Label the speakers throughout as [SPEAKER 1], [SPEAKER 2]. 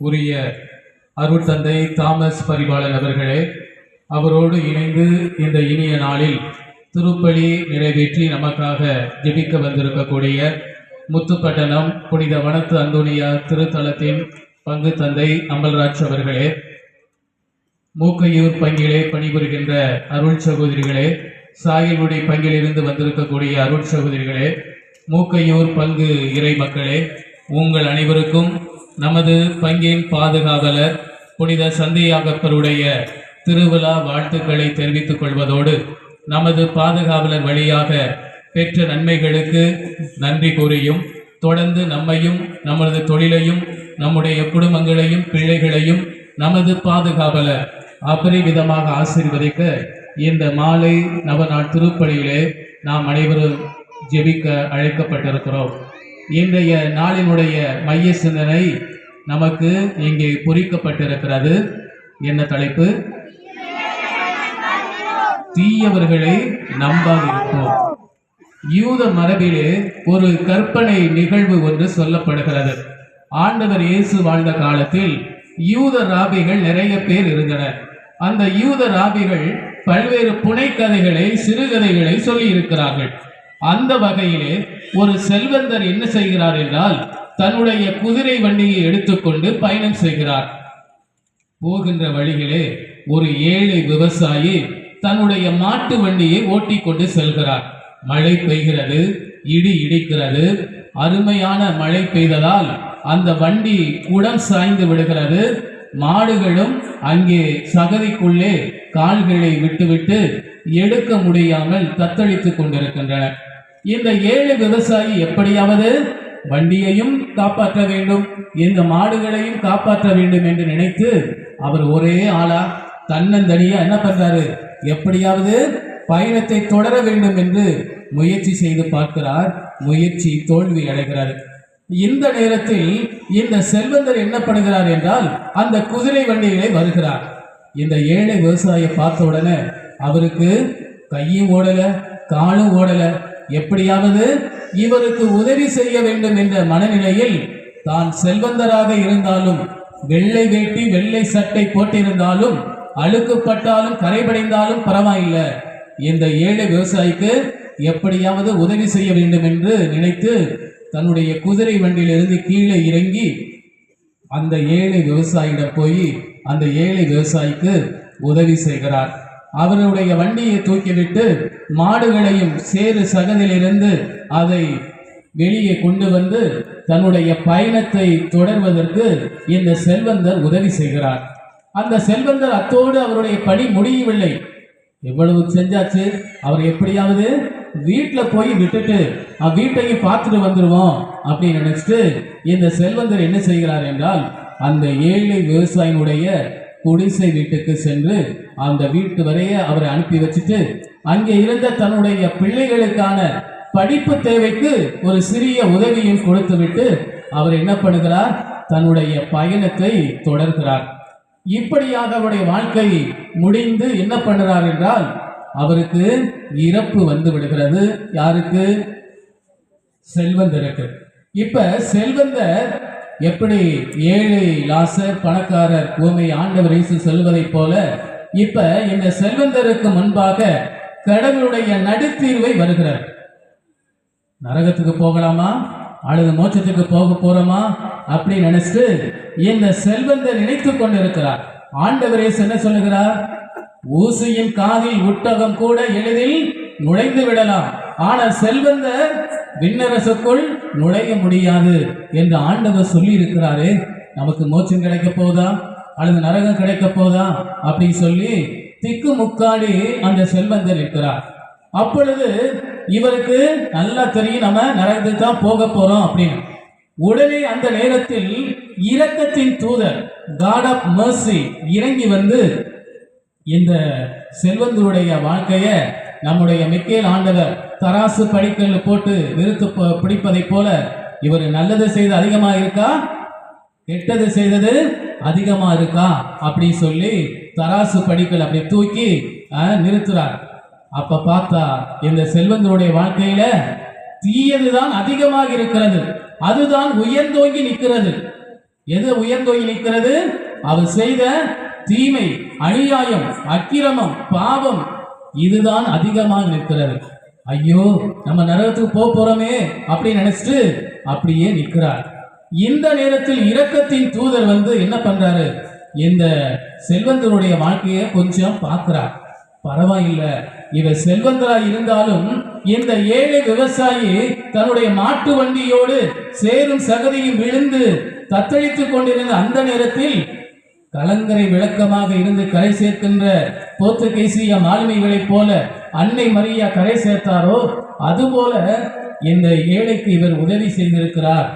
[SPEAKER 1] உரிய அருட்தந்தை தாமஸ் பரிபாலன் அவர்களே அவரோடு இணைந்து இந்த இனிய நாளில் திருப்பலி நிறைவேற்றி நமக்காக ஜெபிக்க வந்திருக்கக்கூடிய முத்துப்பட்டணம் புனித வனத்து அந்தோனியா திருத்தலத்தின் பங்கு தந்தை அமல்ராஜ் அவர்களே மூக்கையூர் பங்கிலே பணிபுரிகின்ற அருள் சகோதரிகளே சாயல்குடி பங்கிலிருந்து வந்திருக்கக்கூடிய அருள் சகோதரிகளே மூக்கையூர் பங்கு இறை மக்களே உங்கள் அனைவருக்கும் நமது பங்கின் பாதுகாவலர் புனித சந்தையாகப்பருடைய திருவிழா வாழ்த்துக்களை தெரிவித்துக் கொள்வதோடு நமது பாதுகாவலர் வழியாக பெற்ற நன்மைகளுக்கு நன்றி கூறியும் தொடர்ந்து நம்மையும் நமது தொழிலையும் நம்முடைய குடும்பங்களையும் பிள்ளைகளையும் நமது பாதுகாவலர் அபரிவிதமாக ஆசீர்வதிக்க இந்த மாலை நவநாள் திருப்பலியிலே நாம் அனைவரும் ஜெபிக்க அழைக்கப்பட்டிருக்கிறோம். இன்றைய நாளினுடைய மைய சிந்தனை நமக்கு இங்கே பொறிக்கப்பட்டிருக்கிறது. என்ன தலைப்பு? தீயவர்களை நம்பாதிருப்போம். யூத மரபிலே ஒரு கற்பனை நிகழ்வு ஒன்று சொல்லப்படுகிறது. ஆண்டவர் இயேசு வாழ்ந்த காலத்தில் யூத ராபிகள் நிறைய பேர் இருந்தனர். அந்த யூத ராபிகள் பல்வேறு புனைக்கதைகளை சிறுகதைகளை சொல்லி இருக்கிறார்கள் அந்த வகையிலே ஒரு செல்வந்தர் என்ன செய்கிறார் என்றால் தன்னுடைய குதிரை வண்டியை எடுத்துக்கொண்டு பயணம் செய்கிறார். போகின்ற வழியிலே ஒரு ஏழை விவசாயி தன்னுடைய மாட்டு வண்டியை ஓட்டிக்கொண்டு செல்கிறார். மழை பெய்கிறது இடி இடிக்கிறது. அருமையான மழை பெய்ததால் அந்த வண்டி குடம் சாய்ந்து விடுகிறது. மாடுகளும் அங்கே சகதிக்குள்ளே கால்களை விட்டுவிட்டு எடுக்க முடியாமல் தத்தளித்துக் கொண்டிருக்கின்றன இந்த ஏழு விவசாயி எப்படியாவது வண்டியையும் காப்பாற்ற வேண்டும் இந்த மாடுகளையும் காப்பாற்ற வேண்டும் என்று நினைத்து அவர் ஒரே ஆளா தன்னந்தனியா என்ன பண்றாரு? எப்படியாவது பயணத்தை தொடர வேண்டும் என்று முயற்சி செய்து பார்க்கிறார் முயற்சி தோல்வி அடைகிறார். இந்த நேரத்தில் இந்த செல்வந்தர் என்ன பண்ணுகிறார் என்றால் அந்த குதிரை வண்டியிலே வருகிறார். இந்த ஏழை விவசாயியை பார்த்த உடனே அவருக்கு கையும் ஓடல காலும் ஓடல எப்படியாவது இவருக்கு உதவி செய்ய வேண்டும் என்ற மனநிலையில் தான் செல்வந்தராக இருந்தாலும் வெள்ளை வேட்டி வெள்ளை சட்டை போட்டிருந்தாலும் அழுக்குப்பட்டாலும் கரைபடைந்தாலும் பரவாயில்லை. இந்த ஏழை விவசாயிக்கு எப்படியாவது உதவி செய்ய வேண்டும் என்று நினைத்து தன்னுடைய குதிரை வண்டியிலிருந்து கீழே இறங்கி அந்த ஏழை விவசாயியிடம் போய் அந்த ஏழை விவசாயிக்கு உதவி செய்கிறார். அவருடைய வண்டியை தூக்கிவிட்டு மாடுகளையும் சேறு சகதிலிருந்து அதை வெளியே கொண்டு வந்து தன்னுடைய பயணத்தை தொடர்வதற்கு இந்த செல்வந்தர் உதவி செய்கிறார். அந்த செல்வந்தர் அத்தோடு அவருடைய பணி முடியவில்லை. எவ்வளவு செஞ்சாச்சு? அவர் எப்படியாவது வீட்டில் போய் விட்டுட்டு அஹ் வீட்டையும் பார்த்துட்டு வந்துடுவோம் அப்படின்னு நினைச்சிட்டு இந்த செல்வந்தர் என்ன செய்கிறார் என்றால் அந்த ஏழை விவசாயினுடைய குடிசை வீட்டுக்கு சென்று அந்த வீட்டு வரைய அவரை அனுப்பி வச்சுட்டு அங்கே இருந்த தன்னுடைய பிள்ளைகளுக்கான படிப்பு தேவைக்கு ஒரு சிறிய உதவியும் கொடுத்துவிட்டு அவர் என்ன பண்ணுகிறார்? தன்னுடைய பயணத்தை தொடர்கிறார். இப்படியாக அவருடைய வாழ்க்கை முடிந்து என்ன பண்ணுறார் என்றால் அவருக்கு இறப்பு வந்து விடுகிறது. யாருக்கு? செல்வந்தருக்கு. இப்ப செல்வந்தர் எப்படி ஏழை லாசர் பணக்காரர் ஊமை ஆண்டவர் இயேசு செல்வதைப் போல இப்ப இந்த செல்வந்தருக்கு முன்பாக கடவுளுடைய நடுத்தீர்வை வருகிறார். நரகத்துக்கு போகலாமா? அல்லது மோட்சத்துக்கு போக போறோமா? அப்படி நினைச்சிட்டு இந்த செல்வந்தர் நினைத்து கொண்டிருக்கிறார். ஆண்டவர் இயேசு என்ன சொல்லுகிறார்? ஊசியின் காதில் உட்டகம் கூட எளிதில் நுழைந்து விடலாம். ஆனால் செல்வந்தர் விண்ணரசுக்குள் நுழைய முடியாது என்று ஆண்டவர் சொல்லி இருக்கிறாரே நமக்கு மோச்சம் கிடைக்க போதா? அல்லது நரகம் கிடைக்க போதா? அப்படின்னு சொல்லி திக்கு முக்காடி அந்த செல்வந்தர் இருக்கிறார் அப்பொழுது இவருக்கு நல்லா தெரியும் நம்ம நரகத்துக்கு தான் போக போறோம் அப்படின்னு. உடனே அந்த நேரத்தில் இரக்கத்தின் தூதர் காட் ஆஃப் மர்சி இறங்கி வந்து இந்த செல்வந்தருடைய வாழ்க்கையை நம்முடைய மிக்கேல் ஆண்டவர் தராசு படிக்கல் போட்டு நிறுத்து பிடிப்பதைப் போல இவர் நல்லது செய்து அதிகமா இருக்கா? கெட்டது செய்தது அதிகமா இருக்கா? அப்படி சொல்லி தராசு படிக்கல் அப்படி தூக்கி நிறுத்துறார். அப்ப பார்த்தா இந்த செல்வந்தருடைய வாழ்க்கையில தீயதுதான் அதிகமாக இருக்கிறது. அதுதான் உயர்ந்தோங்கி நிற்கிறது. எது உயர்ந்தோங்கி நிற்கிறது? அவர் செய்த தீமை அநியாயம் அக்கிரமம் பாவம் இதுதான் அதிகமாக நிற்கிறது. ஐயோ நம்ம நரகத்துக்கு போக போறோமே அப்படின்னு நினைச்சிட்டு அப்படியே நிற்கிறார். இந்த நேரத்தில் இரக்கத்தின் தூதர் வந்து என்ன பண்றாரு? இந்த செல்வந்தருடைய வாழ்க்கையை கொஞ்சம் பார்க்கிறார். பரவாயில்ல இவர் செல்வந்தரா இருந்தாலும் இந்த ஏழை விவசாயி தன்னுடைய மாட்டு வண்டியோடு சேரும் சகதியும் விழுந்து தத்தளித்துக் கொண்டிருந்த அந்த நேரத்தில் கலங்கரை விளக்கமாக இருந்து கரை சேர்க்கின்ற போர்த்துகீசிய மாலுமிகளைப் போல அன்னை மரியா கரை சேர்த்தாரோ? அதுபோல இந்த ஏழைக்கு இவர் உதவி செய்திருக்கிறார்.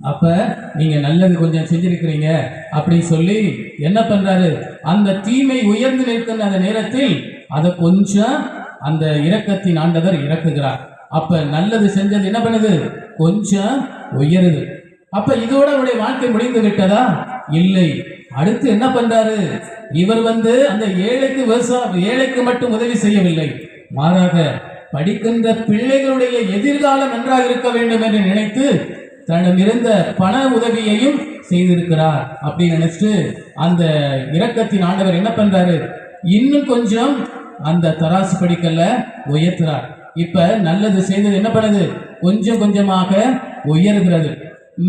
[SPEAKER 1] அப்ப நீங்க நல்லது கொஞ்சம் செஞ்சிருக்கிறீங்க அப்படின்னு சொல்லி என்ன பண்றாரு? அந்த தீமை உயர்ந்து நிற்கின்ற அந்த நேரத்தில் அதை கொஞ்சம் அந்த இரக்கத்தின் ஆண்டவர் இறக்குகிறார். அப்ப நல்லது செஞ்சது என்ன பண்ணுது? கொஞ்சம் உயருது. அப்ப இதோட அவருடைய வாழ்க்கை முடிந்து விட்டதா? இல்லை. அடுத்து என்ன பண்றாரு? இவர் வந்து அந்த ஏழைக்கு விவசாய ஏழைக்கு மட்டும் உதவி செய்யவில்லை. மாறாக படிக்கின்ற பிள்ளைகளுடைய எதிர்காலம் நன்றாக இருக்க வேண்டும் என்று நினைத்து தன்னிடமிருந்த பண உதவியையும் செய்திருக்கிறார் அப்படின்னு நினைச்சிட்டு அந்த இரக்கத்தின் ஆண்டவர் என்ன பண்றாரு? இன்னும் கொஞ்சம் அந்த தராசு படிக்கல்ல உயர்த்துறார். இப்ப நல்லது செய்தது என்ன பண்ணுது? கொஞ்சம் கொஞ்சமாக உயர்கிறது.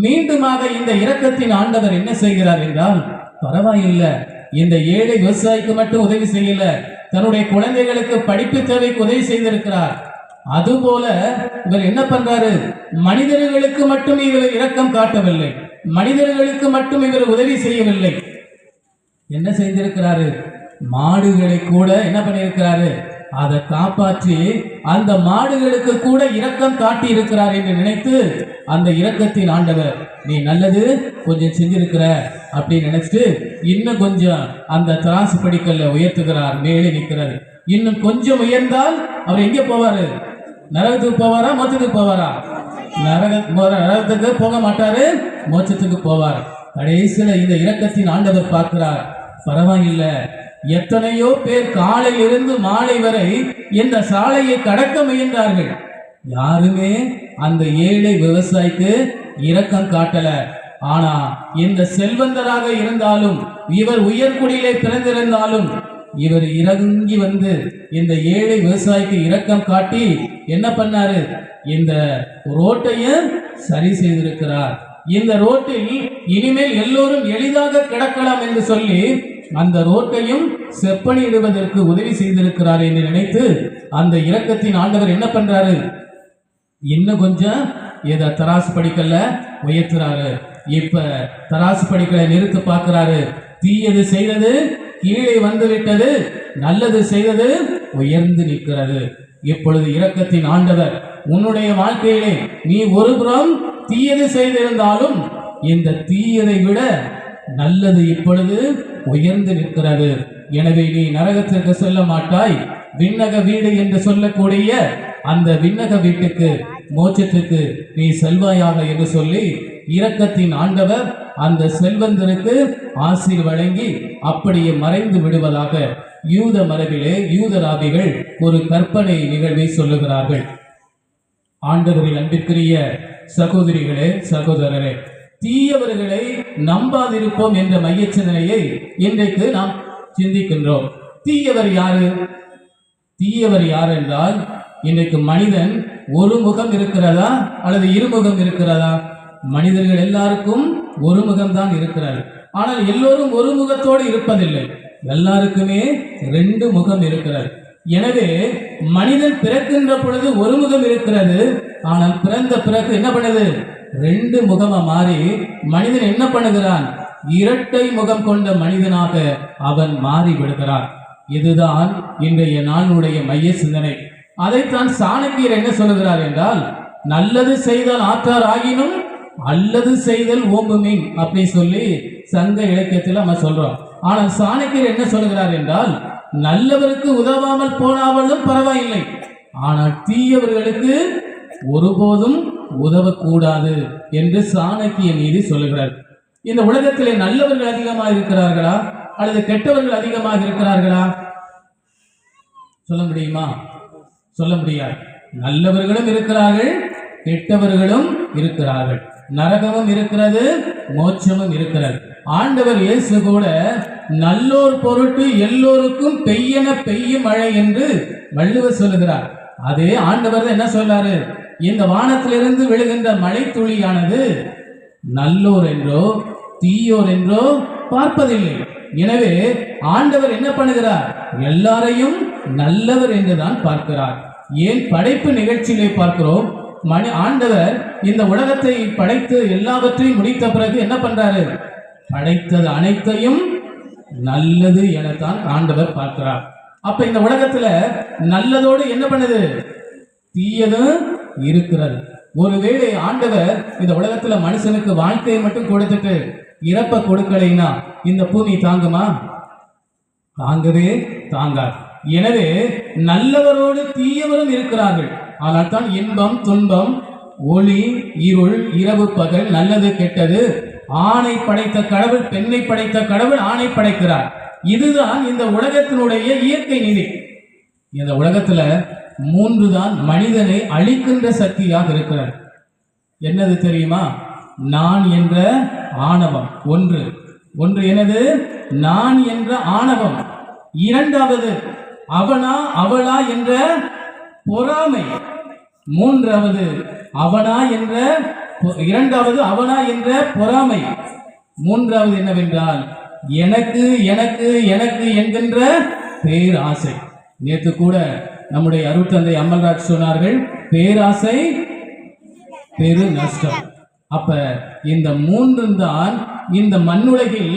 [SPEAKER 1] மீண்டுமாக இந்த இரக்கத்தின் ஆண்டவர் என்ன செய்கிறார் என்றால் பரவாயில்ல. இந்த ஏழை விவசாயிக்கு மட்டும் உதவி செய்யல. தன்னுடைய குழந்தைகளுக்கு படிப்பு தேவைக்கு உதவி செய்திருக்கிறார். அதுபோல இவர் என்ன பண்றாரு? மனிதர்களுக்கு மட்டும் இவர் இரக்கம் காட்டவில்லை. மனிதர்களுக்கு மட்டும் இவர் உதவி செய்யவில்லை. என்ன செய்திருக்கிறாரு? மாடுகளை கூட என்ன பண்ணியிருக்கிறாரு? அதை காப்பாற்றி அந்த மாடுகளுக்கு கூட இரக்கம் காட்டி இருக்கிறார் என்று நினைத்து அந்த இரக்கத்தின் ஆண்டவர் நீ நல்லது கொஞ்சம் செஞ்சிருக்கிற அப்படின்னு நினைச்சிட்டு இன்னும் கொஞ்சம் அந்த திராசு படிக்கல்ல உயர்த்துகிறார் மேலே நிற்கிறார் இன்னும் கொஞ்சம் உயர்ந்தால் அவர் எங்கே போவாரு? நரகத்துக்கு போவாரா மோச்சத்துக்கு போவாரா? நரக நரகத்துக்கு போக மாட்டாரு மோச்சத்துக்கு போவார். கடைசியில் இந்த இரக்கத்தின் ஆண்டவர் பார்க்கிறார் பரவாயில்ல எத்தனையோ பேர் காலையில் இருந்து மாலை வரை இந்த சாலையை கடக்க முயன்றார்கள். யாருமே அந்த ஏழை விவசாயிக்கு இரக்கம் காட்டல. ஆனா இந்த செல்வந்தராக இருந்தாலும் இவர் உயர்குடியிலே பிறந்திருந்தாலும் இவர் இறங்கி வந்து இந்த ஏழை விவசாயிக்கு இரக்கம் காட்டி என்ன பண்ணாரு? இந்த ரோட்டையும் சரி செய்திருக்கிறார். இந்த ரோட்டில் இனிமேல் எல்லோரும் எளிதாக கிடக்கலாம் என்று சொல்லி அந்த ரோட்டையும் செப்பனிடுவதற்கு உதவி செய்திருக்கிறார் என்று நினைத்து அந்த இரக்கத்தின் ஆண்டவர் என்ன பண்றாரு? இன்னும் கொஞ்சம் இதை தராசு படிக்கல உயர்த்துறாரு. இப்ப தராசு படிக்கலை நிறுத்து பார்க்கிறாரு. தீயது செய்தது கீழே வந்து விட்டது நல்லது செய்தது உயர்ந்து நிற்கிறது. இப்பொழுது இரக்கத்தின் ஆண்டவர் உன்னுடைய வாழ்க்கையிலே நீ ஒருபுறம் தீயது செய்திருந்தாலும் இந்த தீயதை விட நல்லது இப்பொழுது உயர்ந்து நிற்கிறது. எனவே நீ நரகத்திற்கு செல்ல மாட்டாய். விண்ணக வீடு என்று சொல்லக்கூடிய அந்த விண்ணக வீட்டுக்கு மோட்சத்துக்கு நீ செல்வாயாக என்று சொல்லி இரக்கத்தின் ஆண்டவர் அந்த செல்வந்தருக்கு ஆசீர் வழங்கி அப்படியே மறைந்து விடுவதாக யூத மரபிலே யூதராபிகள் ஒரு கற்பனை நிகழ்வை சொல்லுகிறார்கள். ஆண்டவரின் அன்பிற்குரிய சகோதரிகளே சகோதரரே தீயவர்களை நம்பாதிருப்போம் என்ற மைய சிந்தனையை இன்றைக்கு நாம் சிந்திக்கின்றோம். தீயவர் யாரு? தீயவர் யார் என்றால் இன்றைக்கு மனிதன் ஒரு முகம் இருக்கிறதா அல்லது இருமுகம் இருக்கிறதா? மனிதர்கள் எல்லாருக்கும் ஒரு முகம்தான் இருக்கிறார் ஆனால் எல்லோரும் ஒரு முகத்தோடு இருப்பதில்லை. எல்லாருக்குமே ரெண்டு முகம் இருக்கிறது. எனவே மனிதன் பிறக்கின்ற பொழுது ஒரு முகம் இருக்கிறது. ஆனால் பிறந்த பிறகு என்ன பண்ணுது? ரெண்டு முகமா மாறி மனிதன் என்ன பண்ணுகிறான்? இரட்டை முகம் கொண்ட மனிதனாக அவன் மாறி விடுகிறான். இதுதான் இன்றைய நாளுடைய மைய சிந்தனை. அதைத்தான் சாணக்கியர் என்ன சொல்லுகிறார் என்றால் நல்லது செய்தால் ஆற்றார் ஆகினும் அல்லது செய்தல் ஓம்புமின் அப்படி சொல்லி சங்க இலக்கியத்தில் நம்ம சொல்றோம். ஆனால் சாணக்கியர் என்ன சொல்லுகிறார் என்றால் நல்லவருக்கு உதவாமல் போனாவதும் பரவாயில்லை. ஆனால் தீயவர்களுக்கு ஒருபோதும் உதவக்கூடாது என்று சாணக்கிய நீதி சொல்லுகிறார். இந்த உலகத்திலே நல்லவர்கள் அதிகமாக இருக்கிறார்களா? அல்லது கெட்டவர்கள் அதிகமாக இருக்கிறார்களா? சொல்ல முடியுமா? சொல்ல முடியாது. நல்லவர்களும் இருக்கிறார்கள் கெட்டவர்களும் இருக்கிறார்கள். நரகமும் இருக்கிறது மோட்சமும் இருக்கிறது. ஆண்டவர் இயேசு கூட நல்லோர் பொருட்டு எல்லோருக்கும் பெய்யன பெய்யும் மழை என்று வள்ளுவர் சொல்லுகிறார். அதே ஆண்டவர் தான் என்ன சொல்றாரு? இந்த வானத்திலிருந்து விழுகின்ற மழை துளியானது நல்லோர் என்றோ தீயோர் என்றோ பார்ப்பதில்லை. எனவே ஆண்டவர் என்ன பண்ணுகிறார்? எல்லாரையும் நல்லவர் என்றுதான் பார்க்கிறார். ஏன் படைப்பு நிகழ்ச்சியிலே பார்க்கிறோம்? மணி ஆண்டவர் இந்த உலகத்தை படைத்து எல்லாவற்றையும் முடித்த பிறகு என்ன பண்றாரு? படைத்தது அனைத்தையும் நல்லது எனத்தான் ஆண்டவர் பார்க்கிறார். அப்ப இந்த உலகத்துல நல்லதோடு என்ன பண்ணுது? தீயதும் இருக்கிறது. ஒருவேளை ஆண்டவர் இந்த உலகத்துல மனுஷனுக்கு வாழ்க்கையை மட்டும் கொடுத்துட்டு இறப்ப கொடுக்கலைன்னா இந்த பூமி தாங்குமா? தாங்கவே தாங்காது. எனவே நல்லவரோடு தீயவரும் இருக்கிறார்கள். ஆனால் தான் இன்பம் துன்பம் ஒளி இருள் இரவு பகல் நல்லது கெட்டது. ஆணை படைத்த கடவுள் பெண்ணை படைத்த கடவுள் ஆணை படைக்கிறார். இதுதான் இந்த உலகத்தினுடைய இயற்கை நிதி. இந்த உலகத்துல மூன்று தான் மனிதனை அழிக்கின்ற சக்தியாக இருக்கிறது என்னது தெரியுமா? நான் என்ற ஆணவம். ஒன்று. ஒன்று எனது நான் என்ற ஆணவம். இரண்டாவது அவனா அவளா என்ற பொறாமை. மூன்றாவது அவனா என்ற பொ- இரண்டாவது அவனா என்ற பொறாமை. மூன்றாவது என்னவென்றால் எனக்கு எனக்கு எனக்கு என்கின்ற பேராசை. நேற்று கூட நம்முடைய அருட்தந்தை அமல்ராஜ் சொன்னார்கள் பேராசை பெரு நஷ்டம். அப்ப இந்த மூன்றும் தான் இந்த மண்ணுலகில்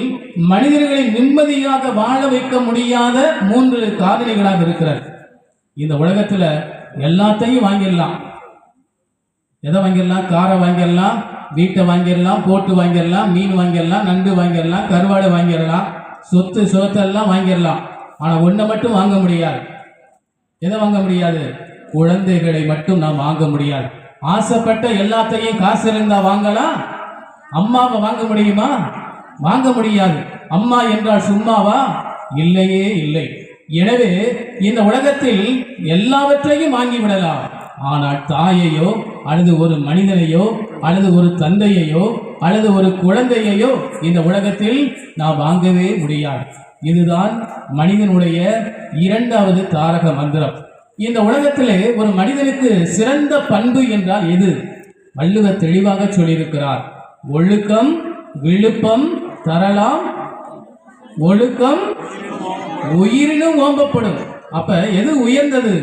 [SPEAKER 1] மனிதர்களை நிம்மதியாக வாழ வைக்க முடியாத மூன்று காரணிகளாக இருக்கிறார் இந்த உலகத்துல எல்லாத்தையும் வாங்கிடலாம். எதை வாங்கிடலாம்? காரை வாங்கிடலாம் வீட்டை வாங்கிடலாம் போட்டு வாங்கிடலாம் மீன் வாங்கிடலாம் நண்டு வாங்கிடலாம் கருவாடு வாங்கிடலாம் சொத்து சொத்தெல்லாம் வாங்கிடலாம். ஆனால் ஒன்றை மட்டும் வாங்க முடியாது. எதை வாங்க முடியாது? குழந்தைகளை மட்டும் நாம் வாங்க முடியாது. ஆசைப்பட்ட எல்லாத்தையும் காசு இருந்தா வாங்கலாம். அம்மாவை வாங்க முடியுமா? வாங்க முடியாது. அம்மா என்றால் சும்மாவா? இல்லையே இல்லை. எனவே இந்த உலகத்தில் எல்லாவற்றையும் வாங்கி விடலாம். ஆனால் தாயையோ அல்லது ஒரு மனிதனையோ அல்லது ஒரு தந்தையையோ அல்லது ஒரு குழந்தையையோ இந்த உலகத்தில் நாம் வாங்கவே முடியாது. இதுதான் மனிதனுடைய இரண்டாவது தாரக மந்திரம். இந்த உலகத்திலே ஒரு மனிதனுக்கு சிறந்த பண்பு என்றால் எது? வள்ளுவர் தெளிவாக சொல்லியிருக்கிறார். ஒழுக்கம் விழுப்பம் தரலாம். ஒழுக்கம் உயிரினும் ஓம்பப்படும். அப்ப எது உயர்ந்தது?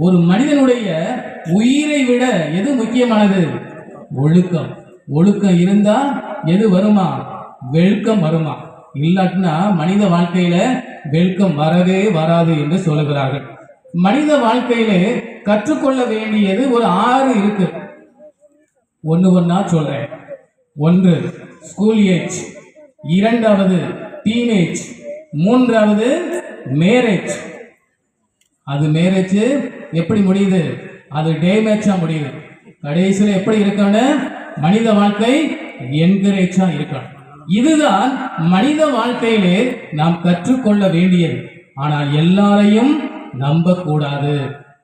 [SPEAKER 1] ஒரு மனிதனுடைய உயிரை விட எது முக்கியமானது? ஒழுக்கம். ஒழுக்கம் இருந்தா எது வருமா? வெழுக்கம் வருமா? இல்லாட்டினா மனித வாழ்க்கையில வெல்கம் வரவே வராது என்று சொல்லுகிறார்கள். மனித வாழ்க்கையிலே கற்றுக்கொள்ள வேண்டியது ஒரு ஆறு இருக்கு. ஒன்று ஒன்றா சொல்றேன். ஒன்று ஸ்கூல் ஏஜ் இரண்டாவது டீனேஜ் மூன்றாவது மேரேஜ் அது மேரேஜ் எப்படி முடியுது? அது டேமேஜா முடியுது. கடைசியில் எப்படி இருக்கணும் மனித வாழ்க்கை என்கரேஜா இருக்கணும். இதுதான் மனித வாழ்க்கையிலே நாம் கற்றுக்கொள்ள வேண்டியது. ஆனால் எல்லாரையும் நம்பக்கூடாது.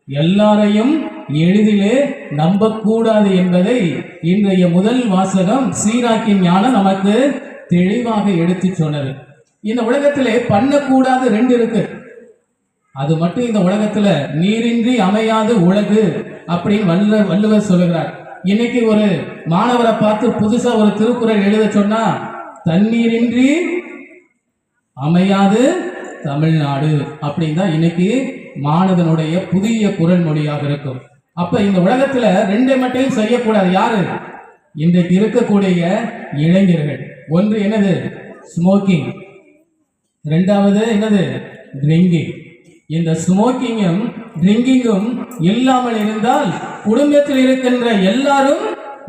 [SPEAKER 1] எல்லாரையும் எளிதிலே நம்பக்கூடாது என்பதை இன்றைய முதல் வாசகம் சீராக்கின் ஞானம் நமக்கு தெளிவாக எடுத்துச் சொன்னது. இந்த உலகத்திலே பண்ணக்கூடாது ரெண்டு இருக்கு. அது மட்டும் இந்த உலகத்துல நீரின்றி அமையாது உலகு அப்படின்னு வல்ல வள்ளுவர் சொல்லுகிறார். இன்னைக்கு ஒரு மாணவரை பார்த்து புதுசா ஒரு திருக்குறள் எழுத சொன்னா தண்ணீரின்றி அமையாது தமிழ்நாடு அப்படின்னு தான் இன்னைக்கு மாணவனுடைய புதிய குரல் மொழியாக இருக்கும். அப்ப இந்த உலகத்துல ரெண்டு மட்டும் செய்யக்கூடாது. யாரு? இன்றைக்கு இருக்கக்கூடிய இளைஞர்கள். ஒன்று என்னது? ஸ்மோக்கிங் ரெண்டாவது என்னது? ட்ரிங்கிங் இந்த ஸ்மோக்கிங்கும் ட்ரிங்கிங்கும் இல்லாமல் இருந்தால் குடும்பத்தில் இருக்கின்ற எல்லாரும்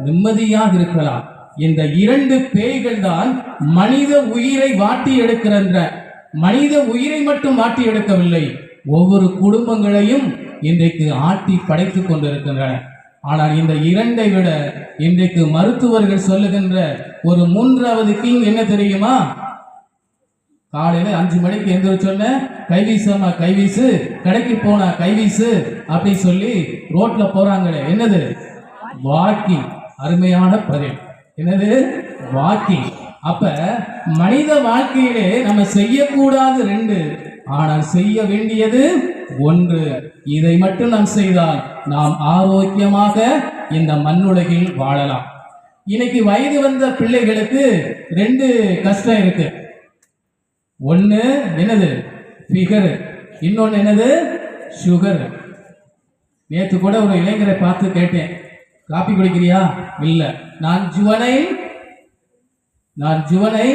[SPEAKER 1] நிம்மதியாக இருக்கலாம். இந்த இரண்டு பேய்கள் தான் மனித உயிரை வாட்டி எடுக்கிறன்ற மனித உயிரை மட்டும் வாட்டி எடுக்கவில்லை ஒவ்வொரு குடும்பங்களையும் இன்றைக்கு ஆட்டி படைத்துக் கொண்டிருக்கின்றன. ஆனால் இந்த இரண்டை விட இன்றைக்கு மருத்துவர்கள் சொல்லுகின்ற ஒரு மூன்றாவது கிங் என்ன தெரியுமா? காலையில அஞ்சு மணிக்கு எந்திரிச்சோன்ன கைவீசமா கைவீசு கடைக்கு போனா கைவீசு அப்படி சொல்லி ரோட்ல போறாங்களே என்னது? வாக்கிங் அருமையான பதில். என்னது? வாக்கிங் அப்ப மனித வாழ்க்கையிலே நம்ம செய்யக்கூடாது ரெண்டு. ஆனால் செய்ய வேண்டியது ஒன்று. இதை மட்டும் நாம் செய்தால் நாம் ஆரோக்கியமாக இந்த மண்ணுலகில் வாழலாம். இன்னைக்கு வயது வந்த பிள்ளைகளுக்கு ரெண்டு கஷ்டம் இருக்கு. ஒன்று என்னது? ஃபிகர் இன்னொன்று என்னது? சுகர் நேற்று கூட ஒரு இளைஞரை பார்த்து கேட்டேன். காப்பி குடிக்கிறியா? இல்லை. நான் ஜுவனை நான் ஜுவனை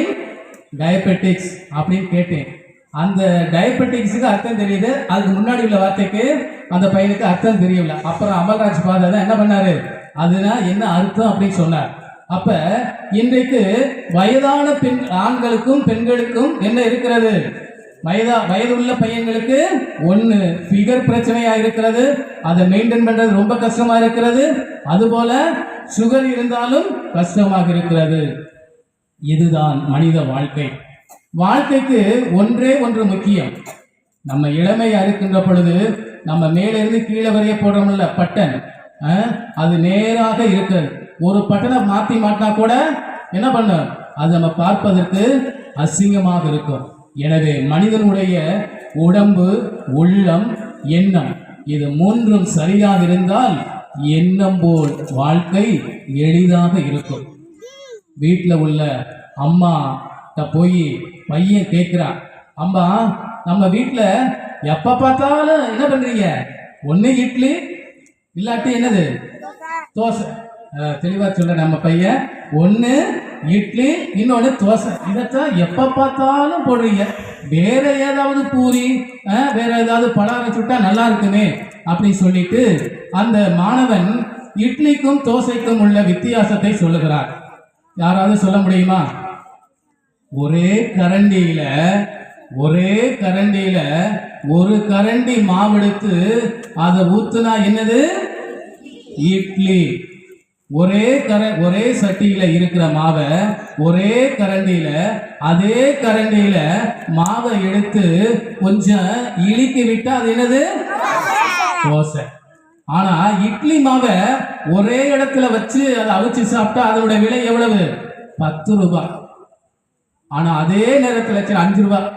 [SPEAKER 1] டயபெட்டிக்ஸ் அப்படின்னு கேட்டேன். அந்த டயபெட்டிக்ஸுக்கு அர்த்தம் தெரியுது. அதுக்கு முன்னாடி உள்ள வார்த்தைக்கு அந்த பையனுக்கு அர்த்தம் தெரியல. அப்புறம் அமல்ராஜ் பாதா தான் என்ன பண்ணாரு? அதுனா என்ன அர்த்தம் அப்படின்னு சொன்னார். அப்ப இன்றைக்கு வயதான பெண் ஆண்களுக்கும் பெண்களுக்கும் என்ன இருக்கிறது? வயதா வயதுள்ள பையன்களுக்கு ஒன்று ஃபிகர் பிரச்சனையாக இருக்கிறது. அதை மெயின்டைன் பண்ணுறது ரொம்ப கஷ்டமாக இருக்கிறது. அதுபோல சுகர் இருந்தாலும் கஷ்டமாக இருக்கிறது. இதுதான் மனித வாழ்க்கை. வாழ்க்கைக்கு ஒன்றே ஒன்று முக்கியம். நம்ம இளமையாக இருக்கின்ற பொழுது நம்ம மேலிருந்து கீழே வரைய போடுறோம்ல பட்டன். அது நேராக இருக்கிறது ஒரு பட்டனை மாற்றி மாட்டினா கூட என்ன பண்ண அது நம்ம பார்ப்பதற்கு அசிங்கமாக இருக்கும். எனவே மனிதனுடைய உடம்பு உள்ளம் எண்ணம் இது மூன்றும் சரியாக இருந்தால் எண்ணம் போல் வாழ்க்கை எளிதாக இருக்கும். வீட்டில் உள்ள அம்மா போய் பையன் கேட்குறான் அம்மா நம்ம வீட்டில் எப்போ பார்த்தாலும் என்ன பண்ணுறீங்க ஒன்று இட்லி இல்லாட்டி என்னது? தோசை. தெளிவாக சொல்ல நம்ம பையன் ஒன்று இட்லி இன்னொன்று தோசை. இதைத்தான் எப்போ பார்த்தாலும் போடுறீங்க. வேற ஏதாவது பூரி வேற ஏதாவது பலகாரம் சுட்டா நல்லா இருக்குமே அப்படின்னு சொல்லிட்டு அந்த மாணவன் இட்லிக்கும் தோசைக்கும் உள்ள வித்தியாசத்தை சொல்லுகிறார். யாராவது சொல்ல முடியுமா? ஒரே கரண்டியில ஒரே கரண்டியில ஒரு கரண்டி மாவெடுத்து அதை ஊத்துனா என்னது? இட்லி. ஒரே கர ஒரே சட்டியில இருக்கிற மாவை ஒரே கரண்டியில அதே கரண்டியில மாவை எடுத்து கொஞ்சம் இழுக்கி விட்டா அது என்னது? தோசை. ஆனா இட்லி மாவை ஒரே இடத்துல வச்சு அதை அவிச்சு சாப்பிட்டா அதோட விலை எவ்வளவு? பத்து ரூபாய் ஆனா அதே நேரத்துல சரி அஞ்சு ரூபாய்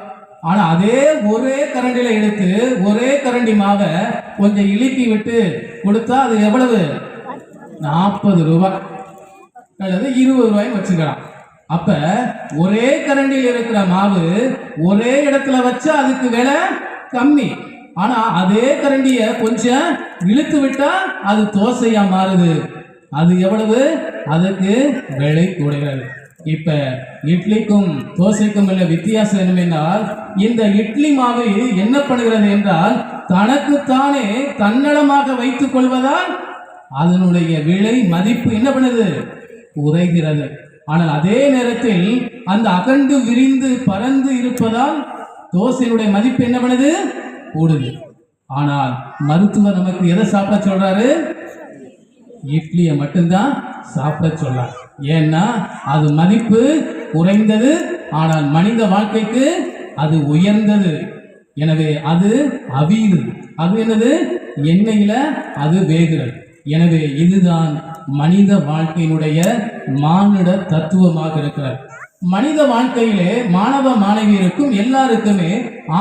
[SPEAKER 1] ஆனா அதே ஒரே கரண்டில எடுத்து ஒரே கரண்டி மாவை கொஞ்சம் இழுக்கி விட்டு கொடுத்தா அது எவ்வளவு? நாற்பது ரூபாய். அல்லது இருபது ரூபாயும் வச்சுக்கலாம். அப்ப ஒரே கரண்டியில் இருக்கிற மாவு ஒரே இடத்துல வச்சா அதுக்கு விலை கம்மி. ஆனா அதே கரண்டிய கொஞ்சம் இழுத்து விட்டா அது தோசையா மாறுது. அது எவ்வளவு? அதுக்கு விலை கூடுகிறது. இப்ப இட்லிக்கும் தோசைக்கும் உள்ள வித்தியாசம் என்னவென்றால் இந்த இட்லி மாவு என்ன பண்ணுகிறது என்றால் தனக்குத்தானே தன்னலமாக வைத்துக் கொள்வதால் அதனுடைய விலை மதிப்பு என்ன பண்ணுது? குறைகிறது ஆனால் அதே நேரத்தில் அந்த அகண்டு விரிந்து பறந்து இருப்பதால் தோசையினுடைய மதிப்பு என்ன பண்ணுது? கூடுது. ஆனால் மருத்துவர் நமக்கு எதை சாப்பிட சொல்றாரு? இட்லியை மட்டும்தான் சாப்பிட சொல்றார். ஏன்னா அது மதிப்பு குறைந்தது ஆனால் மனித வாழ்க்கைக்கு அது உயர்ந்தது. எனவே அது அவியுது. அது என்னது? எண்ணெயில அது வேகிறது. எனவே இதுதான் மனித வாழ்க்கையினுடைய மானிட தத்துவமாக இருக்கிறார் மனித வாழ்க்கையிலே மாணவ மாணவியருக்கும் எல்லாருக்குமே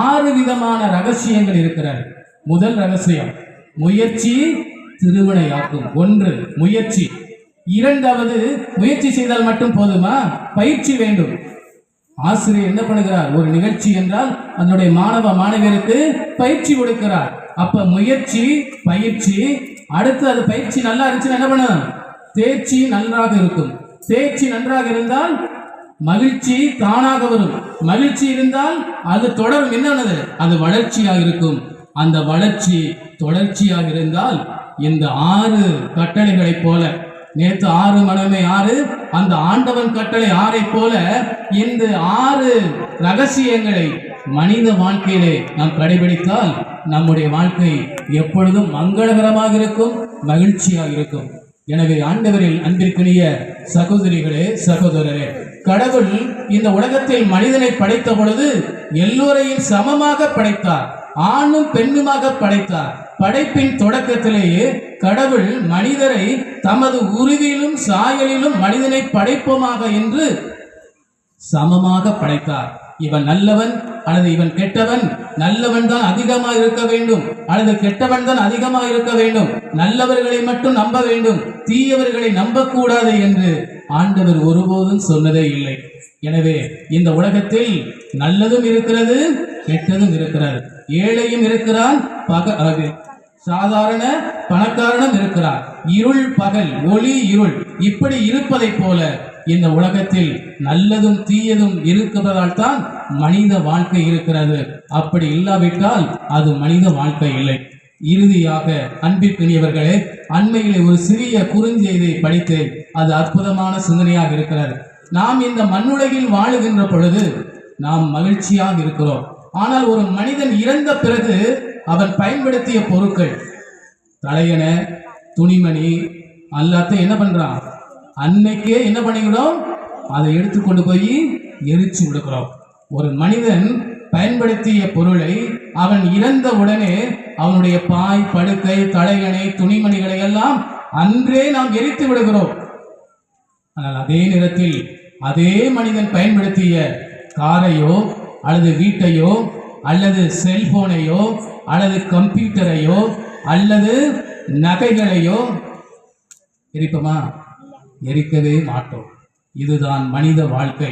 [SPEAKER 1] ஆறு விதமான ரகசியங்கள் இருக்கிறார் முதல் ரகசியம் முயற்சி திருவினையாக்கும். ஒன்று முயற்சி. இரண்டாவது முயற்சி செய்தால் மட்டும் போதுமா? பயிற்சி வேண்டும். ஆசிரியர் என்ன பண்ணுகிறார்? ஒரு நிகழ்ச்சி என்றால் அதனுடைய மாணவ மாணவியருக்கு பயிற்சி கொடுக்கிறார். அப்ப முயற்சி பயிற்சி அடுத்து அது பயிற்சி நல்லா இருந்துச்சுன்னா என்ன பண்ணணும்? தேர்ச்சி நன்றாக இருக்கும். தேர்ச்சி நன்றாக இருந்தால் மகிழ்ச்சி தானாக வரும். மகிழ்ச்சி இருந்தால் அது தொடரும். என்னது அது வளர்ச்சியாக இருக்கும். அந்த வளர்ச்சி தொடர்ச்சியாக இருந்தால் இந்த ஆறு கட்டளைகளைப் போல நேற்று ஆறு மனமே ஆறு அந்த ஆண்டவன் கட்டளை ஆறை போல இந்த ஆறு ரகசியங்களை மனித வாழ்க்கையிலே நாம் கடைபிடித்தால் நம்முடைய வாழ்க்கை எப்பொழுதும் மங்களகரமாக இருக்கும் மகிழ்ச்சியாக இருக்கும். எனவே ஆண்டவரில் அன்பிற்குரிய சகோதரிகளே சகோதரரே கடவுள் இந்த உலகத்தில் மனிதனை படைத்த பொழுது எல்லோரையும் சமமாக படைத்தார் ஆணும் பெண்ணுமாக படைத்தார். படைப்பின் தொடக்கத்திலேயே கடவுள் மனிதரை தமது உருவிலும் சாயலிலும் மனிதனை படைப்போமாக என்று சமமாக படைத்தார். இவன் நல்லவன் அல்லது இவன் கெட்டவன் நல்லவன் தான் அதிகமா இருக்க வேண்டும். அல்லது கெட்டவன் தான் அதிகமா இருக்க வேண்டும். நல்லவர்களை மட்டும் நம்ப வேண்டும். தீயவர்களை நம்பக்கூடாது என்று ஆண்டவர் ஒருபோதும் சொன்னதே இல்லை. எனவே இந்த உலகத்தில் நல்லதும் இருக்கிறது கெட்டதும் இருக்கிறது. ஏழையும் இருக்கிறான் பக சாதாரண பணக்காரனும் இருக்கிறார் இருள் பகல் ஒளி இருள். இப்படி இருப்பதைப் போல இந்த உலகத்தில் நல்லதும் தீயதும் இருக்கிறதால் தான் மனித வாழ்க்கை இருக்கிறது. அப்படி இல்லாவிட்டால் அது மனித வாழ்க்கை இல்லை. இறுதியாக அன்பிற்குரியவர்களே அண்மையிலே ஒரு சிறிய குறுஞ்செய்தியை படித்தேன். அது அற்புதமான சிந்தனையாக இருக்கிறது. நாம் இந்த மண்ணுலகில் வாழுகின்ற பொழுது நாம் மகிழ்ச்சியாக இருக்கிறோம். ஆனால் ஒரு மனிதன் இறந்த பிறகு அவன் பயன்படுத்திய பொருட்கள் தலையன துணிமணி எல்லாத்தையும் என்ன பண்றான்? அன்னைக்கே என்ன பண்ணிக்கிறோம் அதை எடுத்து கொண்டு போய் எரிச்சு விடுக்கிறோம் ஒரு மனிதன் பயன்படுத்திய பொருளை அவன் இறந்த உடனே அவனுடைய பாய் படுக்கை தலையணை துணிமணிகளை எல்லாம் அன்றே நாம் எரித்து விடுகிறோம். ஆனால் அதே நேரத்தில் அதே மனிதன் பயன்படுத்திய காரையோ அல்லது வீட்டையோ அல்லது செல்போனையோ அல்லது கம்ப்யூட்டரையோ அல்லது நகைகளையோ எரிப்போமா? எரிக்கவே மாட்டோம். இதுதான் மனித வாழ்க்கை.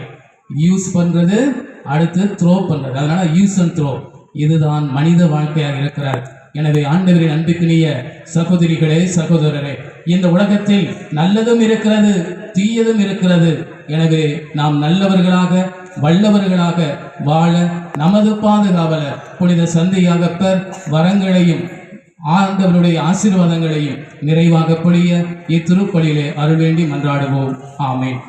[SPEAKER 1] யூஸ் பண்ணுறது அடுத்து த்ரோ பண்ணுறது அதனால யூஸ் அண்ட் த்ரோ இதுதான் மனித வாழ்க்கையாக இருக்கிறார். எனவே ஆண்டவரின் அன்புக்குரிய சகோதரிகளே சகோதரரே இந்த உலகத்தில் நல்லதும் இருக்கிறது தீயதும் இருக்கிறது. எனவே நாம் நல்லவர்களாக வல்லவர்களாக வாழ நமது பாதுகாவலர் புனித சந்தையாகப்பர் வரங்களையும் ஆண்டவருடைய ஆசீர்வாதங்களையும் நிறைவாக பொழிய இத்திருப்பலியிலே அருள் வேண்டி மன்றாடுவோம். ஆமேன்.